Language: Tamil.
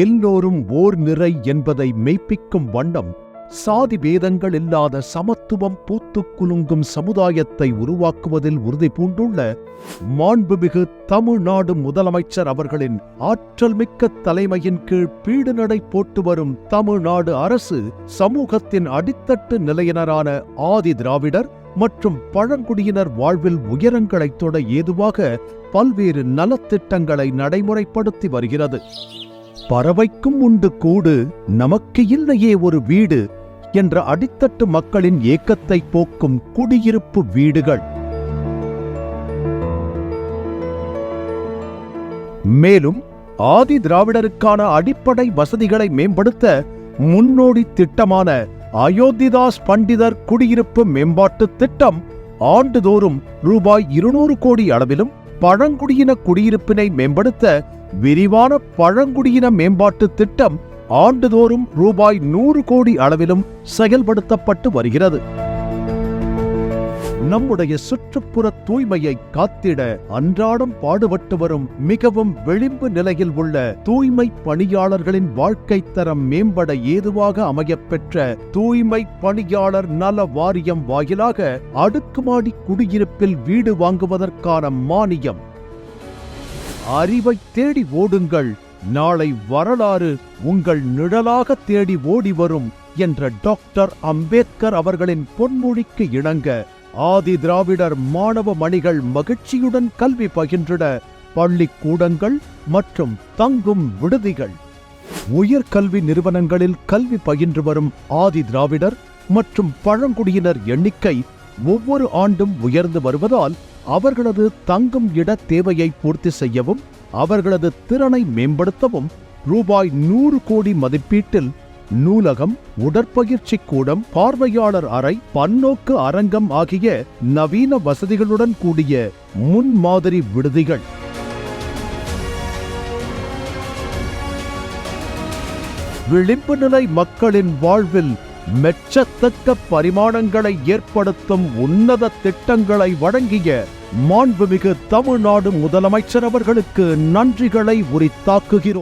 எல்லோரும் ஓர் நிறை என்பதை மெய்ப்பிக்கும் வண்ணம் சாதி பேதங்கள் இல்லாத சமத்துவம் பூத்து குலுங்கும் சமுதாயத்தை உருவாக்குவதில் உறுதி பூண்டுள்ள மாண்புமிகு தமிழ்நாடு முதலமைச்சர் அவர்களின் ஆற்றல் மிக்க தலைமையின் கீழ் பீடு நடை போட்டு வரும் தமிழ்நாடு அரசு சமூகத்தின் அடித்தட்டு நிலையினரான ஆதி திராவிடர் மற்றும் பழங்குடியினர் வாழ்வில் உயரங்களைத் தொட ஏதுவாக பல்வேறு நலத்திட்டங்களை நடைமுறைப்படுத்தி வருகிறது. பறவைக்கும் உண்டு கூடு நமக்கு இல்லையே ஒரு வீடு என்ற அடித்தட்டு மக்களின் ஏக்கத்தை போக்கும் குடியிருப்பு வீடுகள். மேலும் ஆதி திராவிடருக்கான அடிப்படை வசதிகளை மேம்படுத்த முன்னோடி திட்டமான அயோத்திதாஸ் பண்டிதர் குடியிருப்பு மேம்பாட்டு திட்டம் ஆண்டுதோறும் ரூபாய் இருநூறு கோடி அளவிலும் பழங்குடியின குடியிருப்பினை மேம்படுத்த விரிவான பழங்குடியின மேம்பாட்டு திட்டம் ஆண்டுதோறும் ரூபாய் நூறு கோடி அளவிலும் செயல்படுத்தப்பட்டு வருகிறது. நம்முடைய சுற்றுப்புற தூய்மையை காத்திட அன்றாடம் பாடுபட்டு வரும் மிகவும் விளிம்பு நிலையில் உள்ள தூய்மை பணியாளர்களின் வாழ்க்கை தரம் மேம்பட ஏதுவாக அமையப்பெற்ற தூய்மை பணியாளர் நல வாரியம் வாயிலாக அடுக்குமாடி குடியிருப்பில் வீடு வாங்குவதற்கான மானியம். அறிவை தேடி ஓடுங்கள். நாளை வரலாறு உங்கள் நிழலாக தேடி ஓடி வரும் என்ற டாக்டர் அம்பேத்கர் அவர்களின் பொன்மொழிக்கு இணங்க ஆதி திராவிடர் மாணவ மணிகள் மகிழ்ச்சியுடன் கல்வி பகின்றன பள்ளிக்கூடங்கள் மற்றும் தங்கும் விடுதிகள். உயர்கல்வி நிறுவனங்களில் கல்வி பயின்று வரும் ஆதி திராவிடர் மற்றும் பழங்குடியினர் எண்ணிக்கை ஒவ்வொரு ஆண்டும் உயர்ந்து வருவதால் அவர்களது தங்கும் இட தேவையை பூர்த்தி செய்யவும் அவர்களது திறனை மேம்படுத்தவும் ரூபாய் நூறு கோடி மதிப்பீட்டில் நூலகம் உடற்பயிற்சி கூடம் பார்வையாளர் அறை பன்னோக்கு அரங்கம் ஆகிய நவீன வசதிகளுடன் கூடிய முன்மாதிரி விடுதிகள். விளிம்பு நிலை மக்களின் வாழ்வில் மெச்சத்தக்க பரிமாணங்களை ஏற்படுத்தும் உன்னத திட்டங்களை வழங்கிய மாண்புமிகு தமிழ்நாடு முதலமைச்சர் அவர்களுக்கு நன்றிகளை உரித்தாக்குகிறோம்.